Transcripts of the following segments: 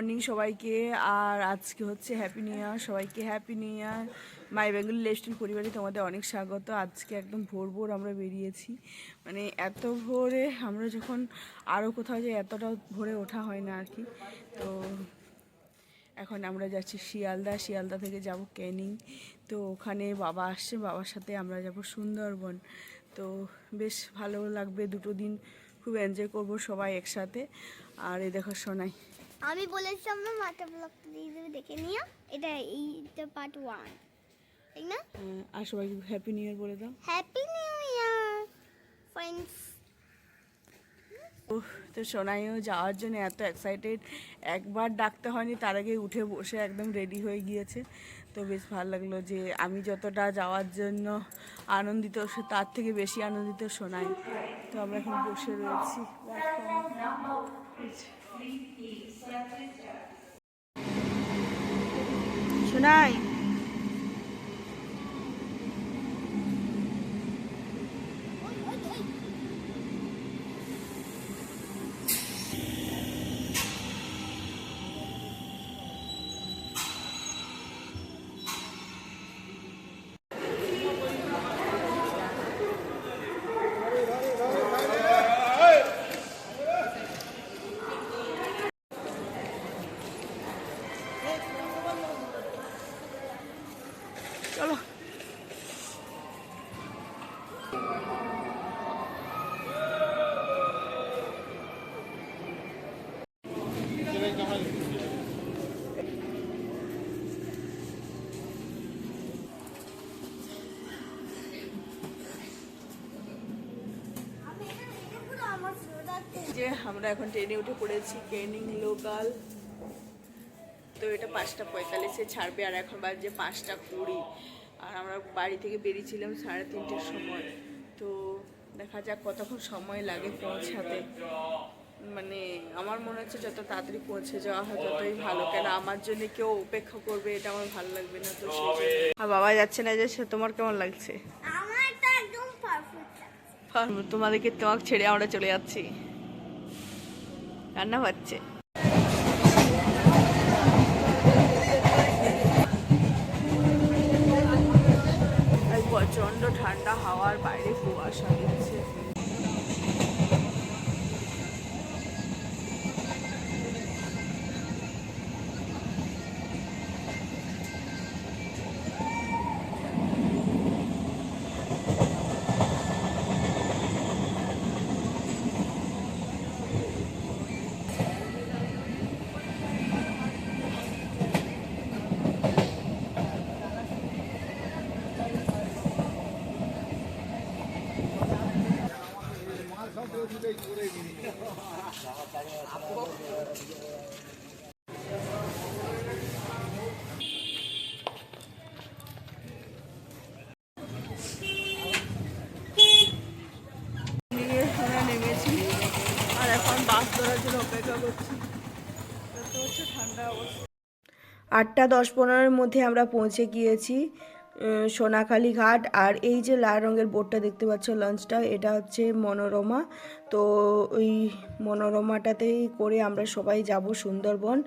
Morning সবাইকে। আর আজকে হচ্ছে হ্যাপি নিউ ইয়ার সবাইকে happy new year my Bengali লেস্টুল পরিবারে তোমাদের অনেক স্বাগত। আজকে একদম ভোর ভোর আমরা বেরিয়েছি। মানে এত ভোরে আমরা যখন আরও কোথাও যাই, এতটা ভোরে ওঠা হয় না আর কি তো এখন আমরা যাচ্ছি শিয়ালদা। শিয়ালদা থেকে যাব ক্যানিং। তো ওখানে বাবা আসছে, বাবার সাথে আমরা যাব সুন্দরবন। তো বেশ ভালো লাগবে, দুটো দিন খুব এনজয় করব সবাই একসাথে। আর এই দেখো শোনাই আমি বলেছিলাম না মাথা ব্লগটা দিয়ে দেবে দেখে নিও। এটা এইটা পার্ট ওয়ান ঠিক না? আর সবাইকে হ্যাপি নিউ ইয়ার বলে দাও। হ্যাপি নিউ ইয়ার ফ্রেন্ডস তো সোনাইও যাওয়ার জন্য এত এক্সাইটেড একবার ডাকতে হয়নি তার আগে উঠে বসে একদম রেডি হয়ে গিয়েছে। তো বেশ ভালো লাগল যে আমি যতটা যাওয়ার জন্য আনন্দিত তার থেকে বেশি আনন্দিত শোনাই তো আমরা এখন বসে রয়েছি। শোনাই আমরা এখন ট্রেনে উঠে পড়েছি ক্যানিং লোকাল। তো এটা পাঁচটা পঁয়তাল্লিশে ছাড়বে আর এখন বাজে পাঁচটা কুড়ি। আর আমরা বাড়ি থেকে বেরিয়েছিলাম সাড়ে তিনটের সময়। তো দেখা যাক কতক্ষণ সময় লাগে পৌঁছাতে। মানে আমার মনে হচ্ছে যত তাড়াতাড়ি পৌঁছে যাওয়া হয় ততই ভালো। কেন আমার জন্য কেউ অপেক্ষা করবে এটা আমার ভালো লাগবে না তো আর বাবা যাচ্ছে না যে সে তোমার কেমন লাগছে? তোমাদেরকে তোমাকে ছেড়ে আমরা চলে যাচ্ছি। রান্না হচ্ছে। প্রচণ্ড ঠান্ডা হাওয়ার বাইরে কুয়াশা দিচ্ছে। আটটা দশ পনেরোর মধ্যে আমরা পৌঁছে গিয়েছি সোনাখালী ঘাট। আর এই যে লাল রঙের বোর্ডটা দেখতে পাচ্ছ, লঞ্চটা, এটা হচ্ছে মনোরমা। তো ওই মনোরমাটাতেই করে আমরা সবাই যাব সুন্দরবন।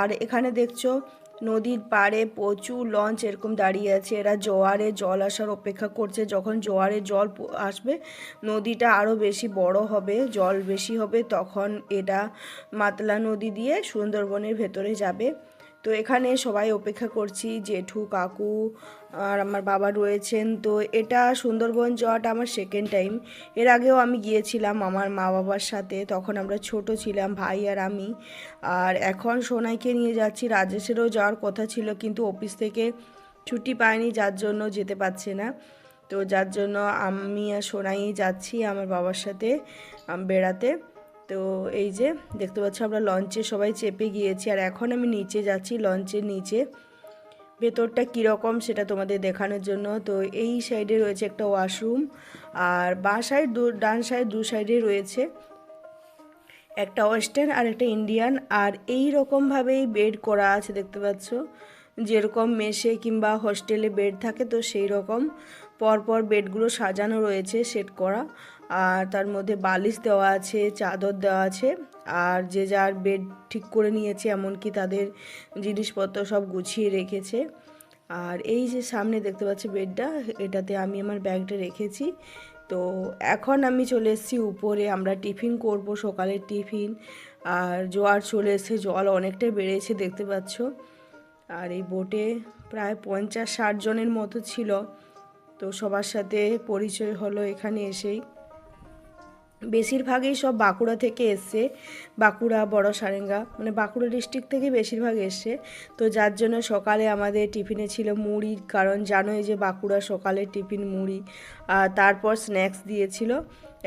আর এখানে দেখছ নদীর পাড়ে প্রচুর লঞ্চ এরকম দাঁড়িয়ে আছে। এরা জোয়ারে জল আসার অপেক্ষা করছে। যখন জোয়ারে জল আসবে, নদীটা আরও বেশি বড় হবে, জল বেশি হবে, তখন এটা মাতলা নদী দিয়ে সুন্দরবনের ভেতরে যাবে। তো এখানে সবাই অপেক্ষা করছি, জেঠু, কাকু আর আমার বাবা রয়েছেন। তো এটা সুন্দরবন যাওয়াটা আমার সেকেন্ড টাইম এর আগেও আমি গিয়েছিলাম আমার মা বাবার সাথে, তখন আমরা ছোট ছিলাম, ভাই আর আমি। আর এখন সোনাইকে নিয়ে যাচ্ছি, রাজেশেরও যাওয়ার কথা ছিল, কিন্তু অফিস থেকে ছুটি পায়নি, যার জন্য যেতে পারছে না। তো যার জন্য আমি আর সোনাই যাচ্ছি আমার বাবার সাথে বেড়াতে। তো এই যে দেখতে পাচ্ছ আমরা লঞ্চে সবাই চেপে গিয়েছি, আর এখন আমি নিচে যাচ্ছি লঞ্চের নিচে। ভেতরটা কীরকম সেটা তোমাদের দেখানোর জন্য। তো এই সাইডে রয়েছে একটা ওয়াশরুম আর বাঁ সাইড দু, ডান সাইড দু সাইডে রয়েছে একটা ওয়েস্টার্ন আর একটা ইন্ডিয়ান আর এই রকমভাবেই বেড করা আছে দেখতে পাচ্ছ। যেরকম মেসে কিংবা হোস্টেলে বেড থাকে তো সেই রকম। পরপর বেডগুলো সাজানো রয়েছে, সেট করা। আর তার মধ্যে বালিশ দেওয়া আছে, চাদর দেওয়া আছে। আর যে যার বেড ঠিক করে নিয়েছে, এমনকি তাদের জিনিসপত্র সব গুছিয়ে রেখেছে। আর এই যে সামনে দেখতে পাচ্ছি বেডটা, এটাতে আমি আমার ব্যাগটা রেখেছি। তো এখন আমি চলে এসেছি উপরে, আমরা টিফিন করব সকালের টিফিন। আর জোয়ার চলে এসেছে, জল অনেকটাই বেড়েছে, দেখতে পাচ্ছ। আর এই বোটে প্রায় পঞ্চাশ ষাট জনের মতো ছিল। তো সবার সাথে পরিচয় হলো এখানে এসেই। বেশিরভাগই সব বাঁকুড়া থেকে এসছে, বাঁকুড়া, বড় সারেঙ্গা মানে বাঁকুড়া ডিস্ট্রিক্ট থেকে বেশিরভাগ এসছে। তো যার জন্য সকালে আমাদের টিফিনে ছিল মুড়ি, কারণ জানোই যে বাঁকুড়া সকালে টিফিন মুড়ি। আর তারপর স্ন্যাক্স দিয়েছিল,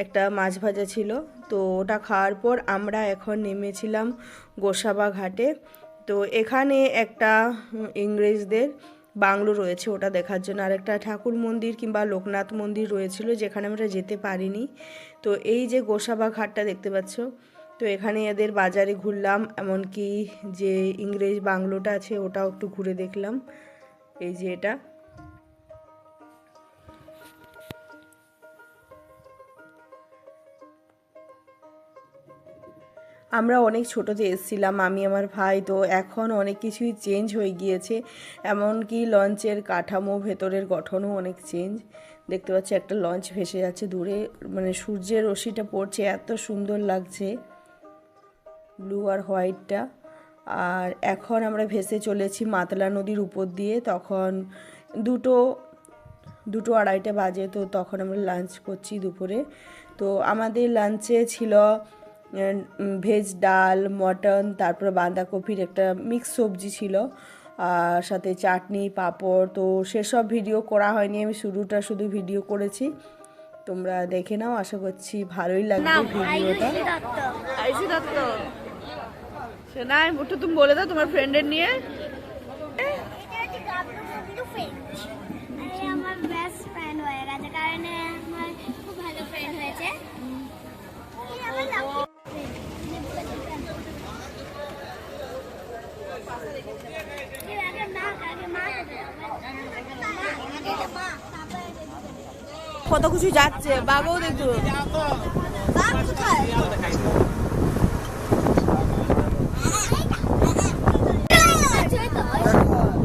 একটা মাছ ভাজা ছিল। তো ওটা খাওয়ার পর আমরা এখন নেমেছিলাম গোসাবা ঘাটে তো এখানে একটা ইংরেজদের বাংলো রয়েছে ওটা দেখার জন্য। আরেকটা ঠাকুর মন্দির কিংবা লোকনাথ মন্দির রয়েছিল যেখানে আমরা যেতে পারিনি। তো এই যে গোসাবা ঘাটটা দেখতে পাচ্ছ, তো এখানে এদের বাজারে ঘুরলাম, এমনকি যে ইংরেজ বাংলোটা আছে ওটাও একটু ঘুরে দেখলাম। এই যে এটা। আমরা অনেক ছোটোতে এসেছিলাম, আমি, আমার ভাই। তো এখন অনেক কিছুই চেঞ্জ হয়ে গিয়েছে। এমনকি লঞ্চের কাঠামো, ভেতরের গঠনও অনেক চেঞ্জ দেখতে পাচ্ছি একটা লঞ্চ ভেসে যাচ্ছে দূরে। মানে সূর্যের রশ্মিটা পড়ছে, এত সুন্দর লাগছে। ব্লু আর হোয়াইটটা। আর এখন আমরা ভেসে চলেছি মাতলা নদীর উপর দিয়ে। তখন দুটো দুটো আড়াইটা বাজে, তো তখন আমরা লাঞ্চ করছি দুপুরে। তো আমাদের লাঞ্চে ছিল ভেজ ডাল মটন তারপর বাঁধাকপির একটা মিক্স সবজি ছিল। আর সাথে চাটনি পাঁপড় তো সেসব ভিডিও করা হয়নি। আমি শুরুটা শুধু ভিডিও করেছি। তোমরা দেখে নাও আশা করছি ভালোই লাগবে ভিডিওটা আইসি দত্ত। তুমি বলে দাও তোমার ফ্রেন্ডের নিয়ে। কত কিছু যাচ্ছে? বাঘও দেখো বাপ কোথায়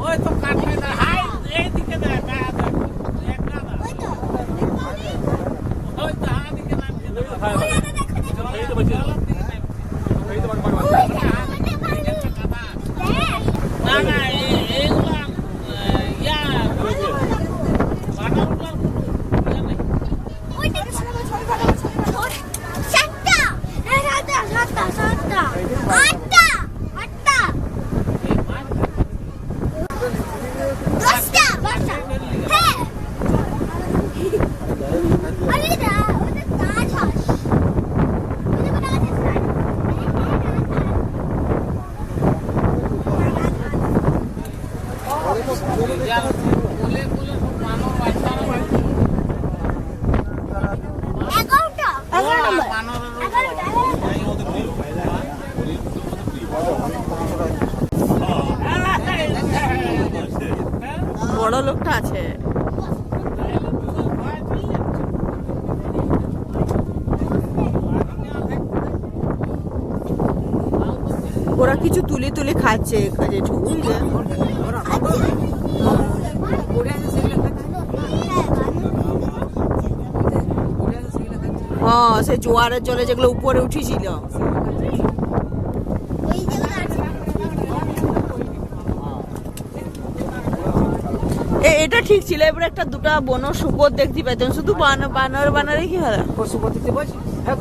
ওই তো কাটবে না হাই এইদিকে না না একটা না ওই তো হাদিকে না এই তো বসে এই তো না না এই- এইগুলা আহ, ইয়া বাটাগুলা বলে বলে মানব বাচ্চা এগারোটা এগারো নম্বর মানব এগারোটা এগারোটা বড় লোকটা আছে ওরা কিছু তুলে তুলে খাচ্ছে বুঝলে হ্যাঁ সে জোয়ারের জলে যেগুলো উপরে উঠেছিল। এটা ঠিক ছিল, এবারে একটা দুটা বন শুকর দেখতে পাইতাম শুধু বান বানর বানারে কি হলো পশুপতিতে বস হ্যাঁ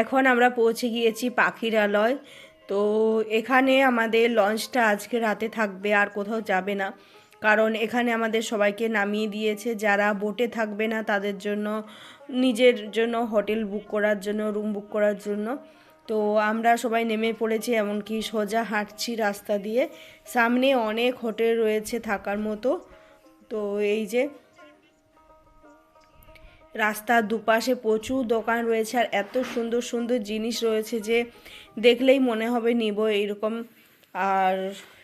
এখন আমরা পৌঁছে গিয়েছি পাখিরালয়। তো এখানে আমাদের লঞ্চটা আজকে রাতে থাকবে, আর কোথাও যাবে না। কারণ এখানে আমাদের সবাইকে নামিয়ে দিয়েছে। যারা বোটে থাকবে না, তাদের জন্য, নিজের জন্য হোটেল বুক করার জন্য, রুম বুক করার জন্য। তো আমরা সবাই নেমে পড়েছি, এমনকি সোজা হাঁটছি রাস্তা দিয়ে। সামনে অনেক হোটেল রয়েছে থাকার মতো। তো এই যে রাস্তার দুপাশে প্রচুর দোকান রয়েছে আর এত সুন্দর সুন্দর জিনিস রয়েছে যে দেখলেই মনে হবে নিব এইরকম। আর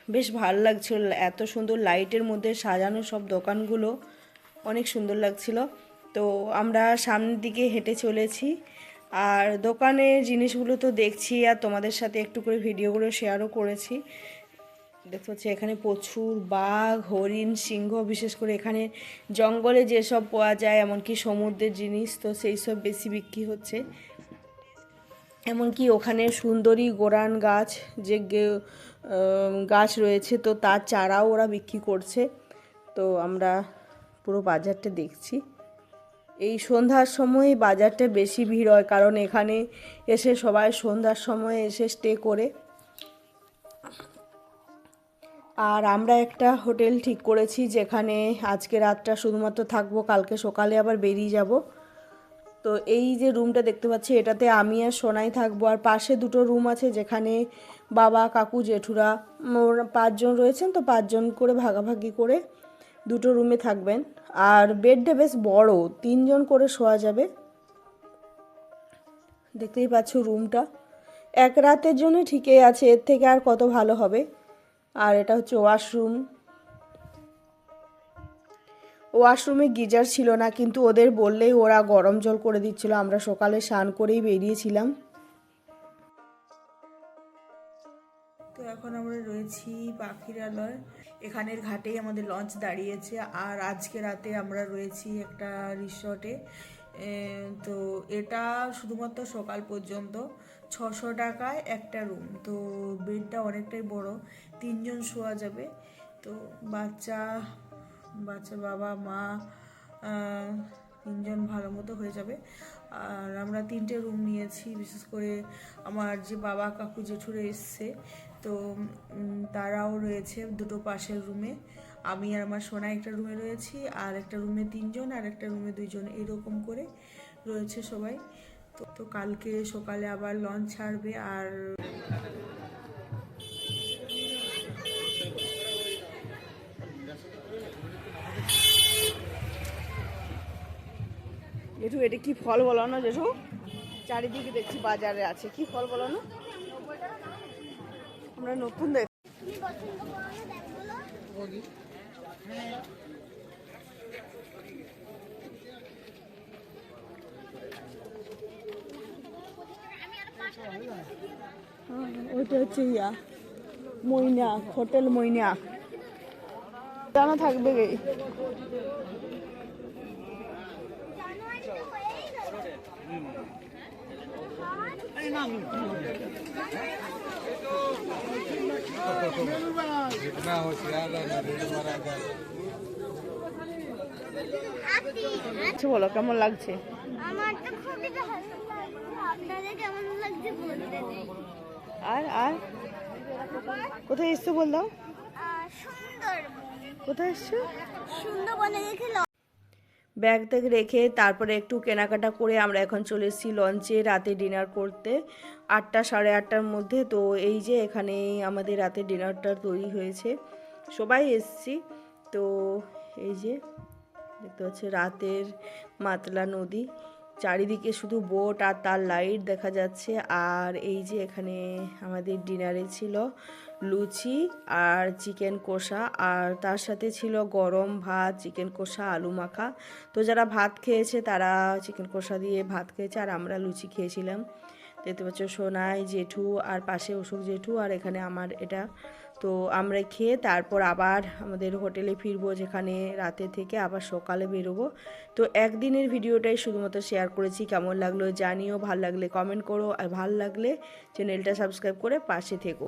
বেশ ভালো লাগছিল এত সুন্দর লাইটের মধ্যে সাজানো সব দোকানগুলো, অনেক সুন্দর লাগছিল। তো আমরা সামনের দিকে হেঁটে চলেছি আর দোকানের জিনিসগুলো তো দেখছি আর তোমাদের সাথে একটু করে ভিডিওগুলো শেয়ারও করেছি। দেখতে পাচ্ছি এখানে প্রচুর বাঘ, হরিণ, সিংহ, বিশেষ করে এখানে জঙ্গলে যেসব পাওয়া যায়, এমনকি সমুদ্রের জিনিস, তো সেই সব বেশি বিক্রি হচ্ছে। এমনকি ওখানে সুন্দরী গোরান গাছ, যে গাছ রয়েছে, তো তার চারাও ওরা বিক্রি করছে। তো আমরা পুরো বাজারটা দেখছি। এই সন্ধ্যার সময় বাজারটা বেশি ভিড় হয়, কারণ এখানে এসে সবাই সন্ধ্যার সময় এসে স্টে করে। আর আমরা একটা হোটেল ঠিক করেছি যেখানে আজকে রাতটা শুধুমাত্র থাকব, কালকে সকালে আবার বেরিয়ে যাব। তো এই যে রুমটা দেখতে পাচ্ছি, এটাতে আমি আর সোনাই থাকব। আর পাশে দুটো রুম আছে যেখানে বাবা, কাকু, জেঠুরা পাঁচজন রয়েছেন তো পাঁচজন করে ভাগাভাগি করে দুটো রুমে থাকবেন। আর বেডটা বেশ বড়, তিনজন করে শোয়া যাবে। দেখতেই পাচ্ছ রুমটা। এক রাতের জন্য ঠিকই আছে, এর থেকে আর কত ভালো হবে। আর এটা হচ্ছে ওয়াশরুম। ওয়াশরুমে গিজার ছিল না, কিন্তু ওদের বললেই ওরা গরম জল করে দিচ্ছিল। আমরা সকালে স্নান করেই বেরিয়েছিলাম। তো এখন আমরা রয়েছি পাখিরালয়। এখানের ঘাটেই আমাদের লঞ্চ দাঁড়িয়েছে। আর আজকে রাতে আমরা রয়েছি একটা রিসর্টে তো এটা শুধুমাত্র সকাল পর্যন্ত। ছশো টাকায় একটা রুম তো বেডটা অনেকটাই বড়, তিনজন শোয়া যাবে। তো বাচ্চা বাচ্চা বাবা, মা তিনজন ভালো মতো হয়ে যাবে। আর আমরা তিনটে রুম নিয়েছি, বিশেষ করে আমার যে বাবা, কাকু, জেঠুরে এসছে। তো তারাও রয়েছে দুটো পাশের রুমে আমি আর আমার সোনা একটা রুমে রয়েছি, আর একটা রুমে তিনজন, আর একটা রুমে দুইজন। এরকম করে রয়েছে সবাই। তো তো কালকে সকালে আবার লঞ্চ ছাড়বে আর জেঠু এটা কি ফল বলো না জেঠু? চারিদিকে দেখছি বাজারে আছে। কি ফল বলো না আমরা নতুন দেখ তুমি পছন্দ করো না ব্যাগগুলো ওইটা হচ্ছে ইয়া মইনাক হোটেল মইনাক জানা থাকবে গে জানুয়ারি তো হয়েই গেল जितना होशियार रहना रेड मारा जाए হাতি আচ্ছা বলো কেমন লাগছে আমার তো খুবই ভালো লাগছে আপনাদের কেমন লাগছে বলতে? আর আর? কোথায় এসছো বললাম সুন্দর কোথায় এসছো? সুন্দরবনে দেখে ব্যাগ ট্যাগ রেখে তারপরে একটু কেনাকাটা করে আমরা এখন চলে এসেছি লঞ্চে রাতে ডিনার করতে। আটটা সাড়ে আটটার মধ্যে। তো এই যে এখানে আমাদের রাতে ডিনারটা তৈরি হয়েছে। সবাই এসছি। তো এই যে দেখতে পাচ্ছি রাতের মাতলা নদী। চারিদিকে শুধু বোট আর তার লাইট দেখা যাচ্ছে। আর এই যে এখানে আমাদের ডিনারে ছিল লুচি আর চিকেন কষা। আর তার সাথে ছিল গরম ভাত, চিকেন কষা, আলু মাখা। তো যারা ভাত খেয়েছে তারা চিকেন কষা দিয়ে ভাত খেয়েছে আর আমরা লুচি খেয়েছিলাম। দেখতে পাচ্ছ সোনাই, জেঠু আর পাশে অশোক জেঠু। আর এখানে আমার এটা তো আমরা খেয়ে তারপর আবার আমাদের হোটেলে ফিরবো, যেখানে রাতে থেকে আবার সকালে বেরোবো। তো একদিনের ভিডিওটাই শুধুমাত্র শেয়ার করেছি। কেমন লাগল জানিও, ভালো লাগলে কমেন্ট করো, আর ভালো লাগলে চ্যানেলটা সাবস্ক্রাইব করে পাশে থেকো।